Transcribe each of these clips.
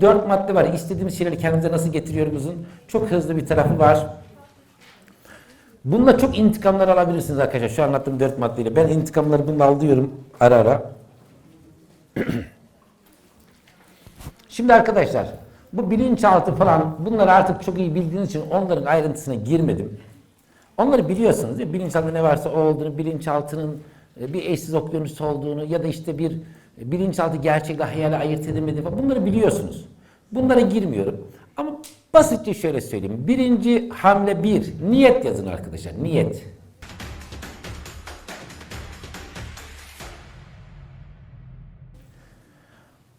Dört madde var. İstediğimiz şeyleri kendimize nasıl getiriyorumuzun çok hızlı bir tarafı var. Bununla çok intikamlar alabilirsiniz arkadaşlar. Şu anlattığım dört maddeyle. Ben intikamları bununla alıyorum ara ara. Şimdi arkadaşlar bu bilinçaltı falan bunları artık çok iyi bildiğiniz için onların ayrıntısına girmedim. Onları biliyorsunuz değil mi? Bilinçaltında ne varsa o olduğunu, bilinçaltının bir eşsiz okyanus olduğunu ya da işte bir bilinçaltı gerçekle hayale ayırt edilmediği falan bunları biliyorsunuz. Bunlara girmiyorum. Ama basitçe şöyle söyleyeyim. Birinci hamle bir. Niyet yazın arkadaşlar. Niyet.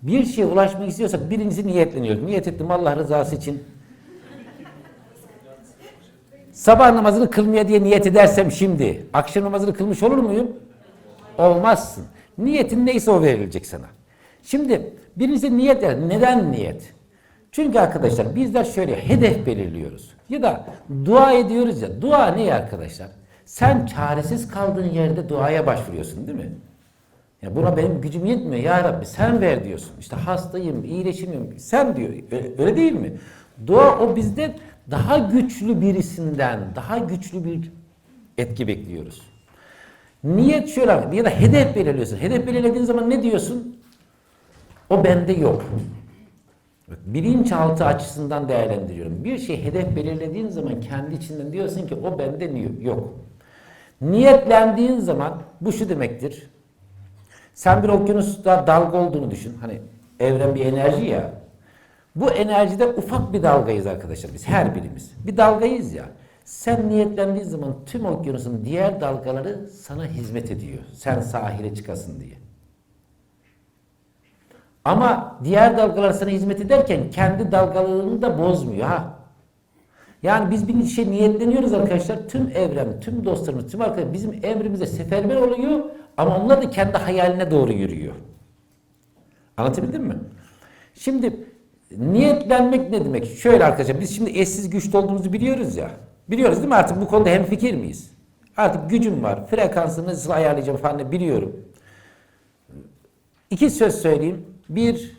Bir şeye ulaşmak istiyorsak birincisi niyetleniyoruz. Niyet ettim Allah rızası için. Sabah namazını kılmaya diye niyet edersem şimdi akşam namazını kılmış olur muyum? Olmazsın. Niyetin neyse o verilecek sana. Şimdi birincisi niyet. Neden niyet? Çünkü arkadaşlar bizler şöyle hedef belirliyoruz. Ya da dua ediyoruz ya. Dua ne arkadaşlar? Sen çaresiz kaldığın yerde duaya başvuruyorsun değil mi? Ya buna benim gücüm yetmiyor ya Rabbi sen ver diyorsun. İşte hastayım, iyileşemiyorum. Sen diyor. Öyle değil mi? Dua o bizde daha güçlü birisinden, daha güçlü bir etki bekliyoruz. Niyet şöyle ya da hedef belirliyorsun. Hedef belirlediğin zaman ne diyorsun? O bende yok. Bilinçaltı açısından değerlendiriyorum. Bir şey hedef belirlediğin zaman kendi içinden diyorsun ki o bende yok. Niyetlendiğin zaman bu şu demektir. Sen bir okyanusta dalga olduğunu düşün. Hani evren bir enerji ya. Bu enerjide ufak bir dalgayız arkadaşlar biz her birimiz. Bir dalgayız ya. Sen niyetlendiğin zaman tüm okyanusun diğer dalgaları sana hizmet ediyor. Sen sahile çıkasın diye. Ama diğer dalgalar sana hizmet ederken kendi dalgalarını da bozmuyor ha. Yani biz bir şey niyetleniyoruz arkadaşlar. Tüm evren, tüm dostlarımız, tüm arkadaşlar bizim emrimize seferber oluyor ama onlar da kendi hayaline doğru yürüyor. Anlatabildim mi? Şimdi niyetlenmek ne demek? Şöyle arkadaşlar biz şimdi eşsiz güçlü olduğumuzu biliyoruz ya. Biliyoruz değil mi artık bu konuda hemfikir miyiz? Artık gücüm var. Frekansını nasıl ayarlayacağım falan biliyorum. İki söz söyleyeyim. Bir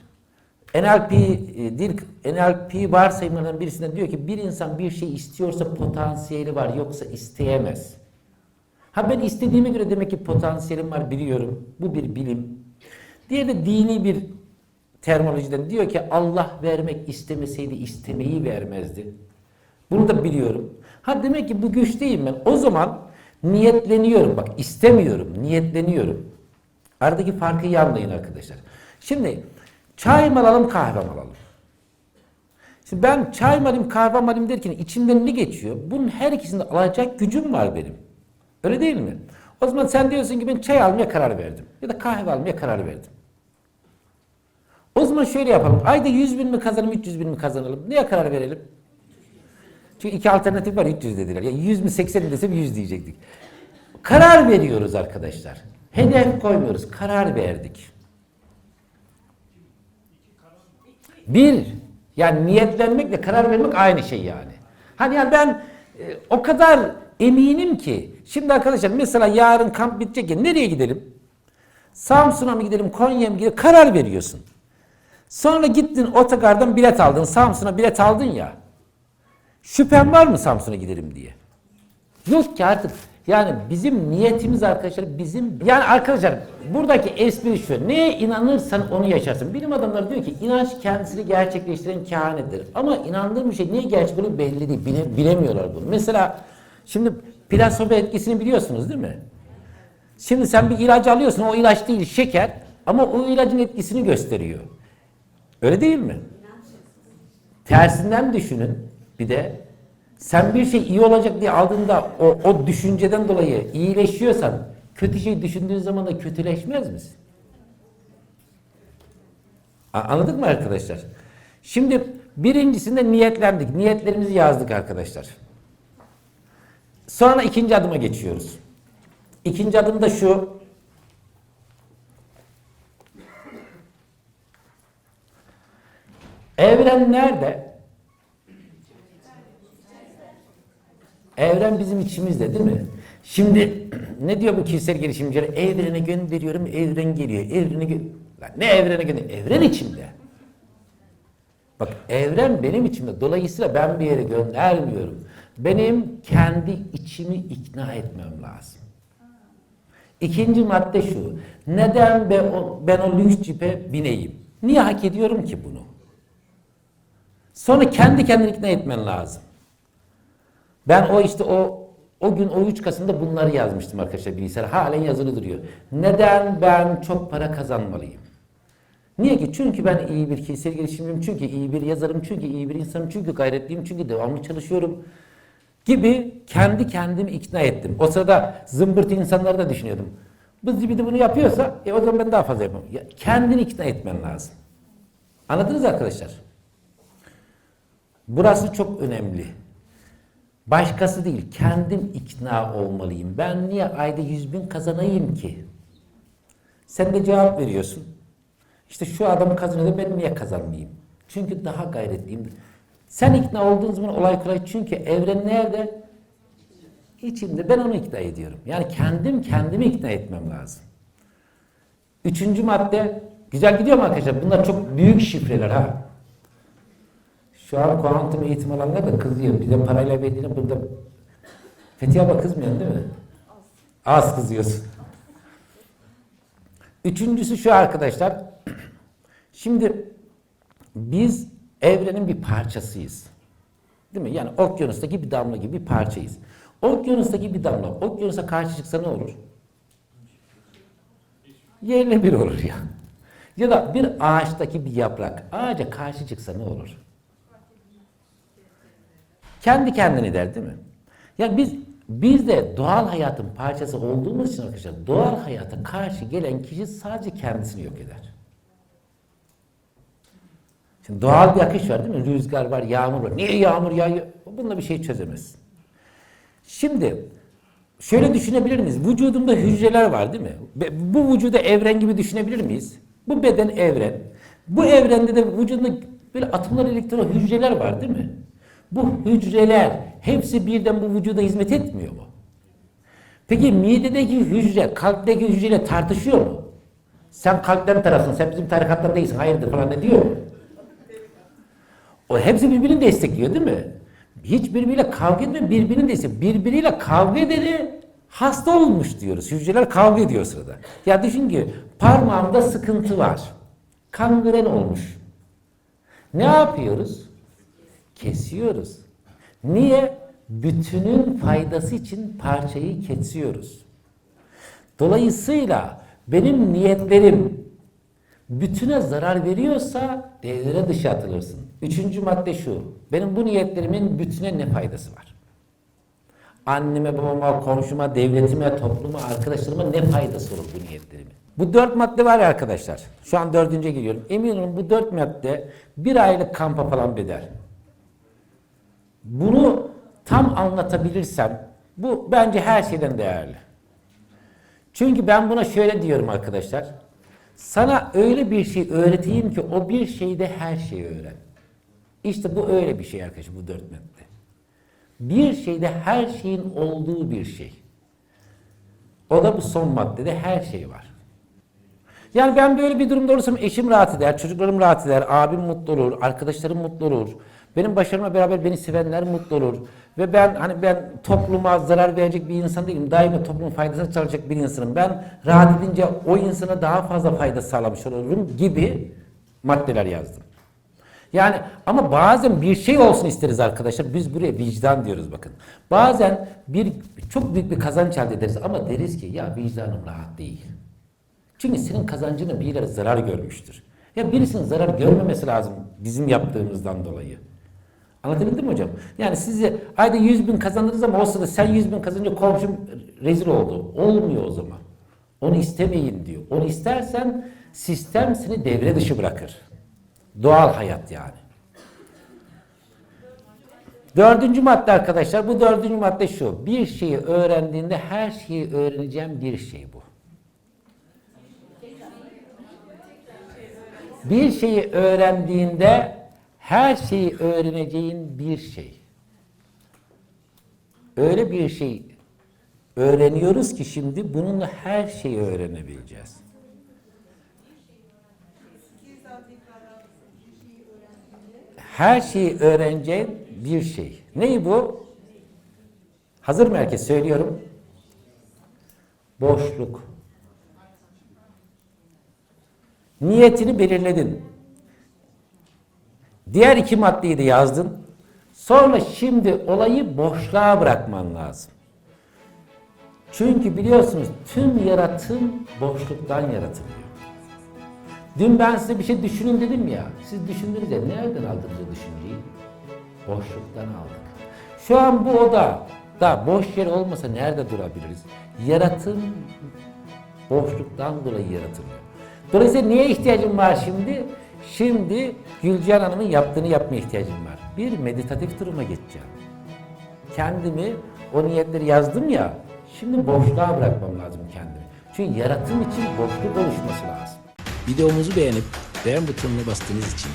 NLP e, dil NLP varsayımlarından birisinden diyor ki bir insan bir şey istiyorsa potansiyeli var yoksa isteyemez. Ha ben istediğime göre demek ki potansiyelim var biliyorum. Bu bir bilim. Diğeri de dini bir terminolojiden diyor ki Allah vermek istemeseydi istemeyi vermezdi. Bunu da biliyorum. Ha demek ki bu güçteyim ben. O zaman niyetleniyorum. Bak istemiyorum, niyetleniyorum. Aradaki farkı iyi anlayın arkadaşlar. Şimdi çay mı alalım, kahve mi alalım? Şimdi ben çay mı alayım, kahve mi alayım derken içimden ne geçiyor? Bunun her ikisinde alacak gücüm var benim. Öyle değil mi? O zaman sen diyorsun ki ben çay almaya karar verdim. Ya da kahve almaya karar verdim. O zaman şöyle yapalım. Ayda 100 bin mi kazanalım, 300 bin mi kazanalım? Neye karar verelim? Çünkü iki alternatif var 300 dediler. Ya 100 mi 80 mi desem 100 diyecektik. Karar veriyoruz arkadaşlar. Hedef koymuyoruz. Karar verdik. Bir, yani niyetlenmekle karar vermek aynı şey yani. Hani yani ben e, o kadar eminim ki. Şimdi arkadaşlar mesela yarın kamp bitecek ya nereye gidelim? Samsun'a mı gidelim, Konya'ya mı gidelim? Karar veriyorsun. Sonra gittin otogardan bilet aldın. Samsun'a bilet aldın ya. Şüphen var mı Samsun'a gidelim diye? Yok ki artık. Yani bizim niyetimiz arkadaşlar bizim yani arkadaşlar buradaki espri şu. Neye inanırsan onu yaşarsın. Bilim adamları diyor ki inanç kendisini gerçekleştiren kehanedir. Ama inandığım şey niye gerçek bunu belli değil. Bile, bilemiyorlar bunu. Mesela şimdi plasebo etkisini biliyorsunuz değil mi? Şimdi sen bir ilacı alıyorsun o ilaç değil şeker ama o ilacın etkisini gösteriyor. Öyle değil mi? Tersinden düşünün bir de sen bir şey iyi olacak diye aldığında o, o düşünceden dolayı iyileşiyorsan kötü şey düşündüğün zaman da kötüleşmez misin? Anladık mı arkadaşlar? Şimdi birincisinde niyetlendik. Niyetlerimizi yazdık arkadaşlar. Sonra ikinci adıma geçiyoruz. İkinci adım da şu. Evren nerede? Evren bizim içimizde değil mi? Şimdi ne diyor bu kişisel gelişimciler? Evrene gönderiyorum, evren geliyor. Evrene gö Lan ne evrene gönderiyor? Evren içimde. Bak evren benim içimde. Dolayısıyla ben bir yere göndermiyorum. Benim kendi içimi ikna etmem lazım. İkinci madde şu. Neden ben o, ben o lüks cipe bineyim? Niye hak ediyorum ki bunu? Sonra kendi kendini ikna etmen lazım. Ben o işte o o gün o 3 Kasım'da bunları yazmıştım arkadaşlar bilgisayar. Halen yazılı duruyor. Neden ben çok para kazanmalıyım? Niye ki? Çünkü ben iyi bir kişisel gelişimciyim, çünkü iyi bir yazarım, çünkü iyi bir insanım, çünkü gayretliyim, çünkü devamlı çalışıyorum gibi kendi kendimi ikna ettim. O sırada zımbırt insanları da düşünüyordum. Bu zibidi bunu yapıyorsa e o zaman ben daha fazla yapamam. Ya, kendini ikna etmen lazım. Anladınız arkadaşlar? Burası çok önemli. Başkası değil, kendim ikna olmalıyım. Ben niye ayda yüz bin kazanayım ki? Sen de cevap veriyorsun. İşte şu adam kazanıyor ben niye kazanmayayım? Çünkü daha gayretliyim. Sen ikna olduğun zaman olay kolay çünkü evren nerede? İçimde. Ben onu ikna ediyorum. Yani kendim kendimi ikna etmem lazım. Üçüncü madde, güzel gidiyor mu arkadaşlar? Bunlar çok büyük şifreler ha. Şu an kuantum eğitim alanlar da kızıyor. Bir de parayla verdiğini burada. Fethiye abla kızmıyorsun değil mi? Az kızıyorsun. Üçüncüsü şu arkadaşlar. Şimdi biz evrenin bir parçasıyız. Değil mi? Yani okyanustaki bir damla gibi bir parçayız. Okyanustaki bir damla okyanusa karşı çıksa ne olur? Yerle bir olur ya. Ya da bir ağaçtaki bir yaprak ağaca karşı çıksa ne olur? Kendi kendine der değil mi? Yani biz biz de doğal hayatın parçası olduğumuz için arkadaşlar doğal hayata karşı gelen kişi sadece kendisini yok eder. Şimdi doğal bir akış var değil mi? Rüzgar var, yağmur var. Niye yağmur yağıyor? Bununla bir şey çözemezsin. Şimdi şöyle düşünebilir miyiz? Vücudumda hücreler var değil mi? Bu vücuda evren gibi düşünebilir miyiz? Bu beden evren. Bu evrende de vücudunda böyle atomlar, elektron, hücreler var değil mi? Bu hücreler hepsi birden bu vücuda hizmet etmiyor mu? Peki midedeki hücre, kalpteki hücreyle tartışıyor mu? Sen kalpten tarafsın, sen bizim tarikattan değilsin, hayırdır falan ne diyor? O hepsi birbirini destekliyor değil mi? Hiç birbiriyle kavga etmiyor, birbirini destekliyor. Birbiriyle kavga edeni hasta olmuş diyoruz. Hücreler kavga ediyor sırada. Ya düşün ki parmağımda sıkıntı var. Kangren olmuş. Ne yapıyoruz? Kesiyoruz. Niye? Bütünün faydası için parçayı kesiyoruz. Dolayısıyla benim niyetlerim bütüne zarar veriyorsa devre dışı atılırsın. Üçüncü madde şu. Benim bu niyetlerimin bütüne ne faydası var? Anneme, babama, komşuma, devletime, topluma, arkadaşlarıma ne faydası olur bu niyetlerimin? Bu dört madde var ya arkadaşlar. Şu an dördüncüye giriyorum. Emin olun bu dört madde bir aylık kampa falan bedel. Bunu tam anlatabilirsem bu bence her şeyden değerli. Çünkü ben buna şöyle diyorum arkadaşlar. Sana öyle bir şey öğreteyim ki o bir şeyde her şeyi öğren. İşte bu öyle bir şey arkadaşlar bu dört madde. Bir şeyde her şeyin olduğu bir şey. O da bu son maddede her şey var. Yani ben böyle bir durumda olursam eşim rahat eder, çocuklarım rahat eder, abim mutlu olur, arkadaşlarım mutlu olur. Benim başarıma beraber beni sevenler mutlu olur. Ve ben hani ben topluma zarar verecek bir insan değilim. Daima toplumun faydasını çalışacak bir insanım. Ben rahat edince o insana daha fazla fayda sağlamış olurum gibi maddeler yazdım. Yani ama bazen bir şey olsun isteriz arkadaşlar. Biz buraya vicdan diyoruz bakın. Bazen bir çok büyük bir kazanç elde ederiz ama deriz ki ya vicdanım rahat değil. Çünkü senin kazancını birileri zarar görmüştür. Ya birisinin zarar görmemesi lazım bizim yaptığımızdan dolayı. Anlatabildim mi hocam? Yani size ayda 100 bin kazanırız ama o sırada sen 100 bin kazanınca komşum rezil oldu. Olmuyor o zaman. Onu istemeyin diyor. Onu istersen sistem seni devre dışı bırakır. Doğal hayat yani. Dördüncü madde arkadaşlar. Bu dördüncü madde şu. Bir şeyi öğrendiğinde her şeyi öğreneceğim bir şey bu. Bir şeyi öğrendiğinde her şeyi öğreneceğin bir şey. Öyle bir şey öğreniyoruz ki şimdi bununla her şeyi öğrenebileceğiz. Her şeyi öğreneceğin bir şey. Neyi bu? Hazır mı herkes? Söylüyorum. Boşluk. Niyetini belirledin. Diğer iki maddeyi de yazdın. Sonra şimdi olayı boşluğa bırakman lazım. Çünkü biliyorsunuz tüm yaratım boşluktan yaratılıyor. Dün ben size bir şey düşünün dedim ya. Siz düşündünüz ya nereden aldınız o düşünceyi? Boşluktan aldık. Şu an bu oda da boş yer olmasa nerede durabiliriz? Yaratım boşluktan dolayı yaratılıyor. Dolayısıyla niye ihtiyacım var şimdi? Şimdi Gülcihan Hanım'ın yaptığını yapmaya ihtiyacım var. Bir meditatif duruma geçeceğim. Kendimi o niyetleri yazdım ya, şimdi boşluğa bırakmam lazım kendimi. Çünkü yaratım için boşluk oluşması lazım. Videomuzu beğenip beğen butonuna bastığınız için,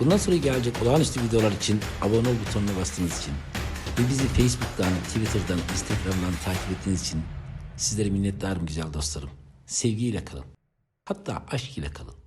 bundan sonra gelecek olağanüstü videolar için abone ol butonuna bastığınız için ve bizi Facebook'tan, Twitter'dan, Instagram'dan takip ettiğiniz için sizlere minnettarım güzel dostlarım. Sevgiyle kalın. Hatta aşk ile kalın.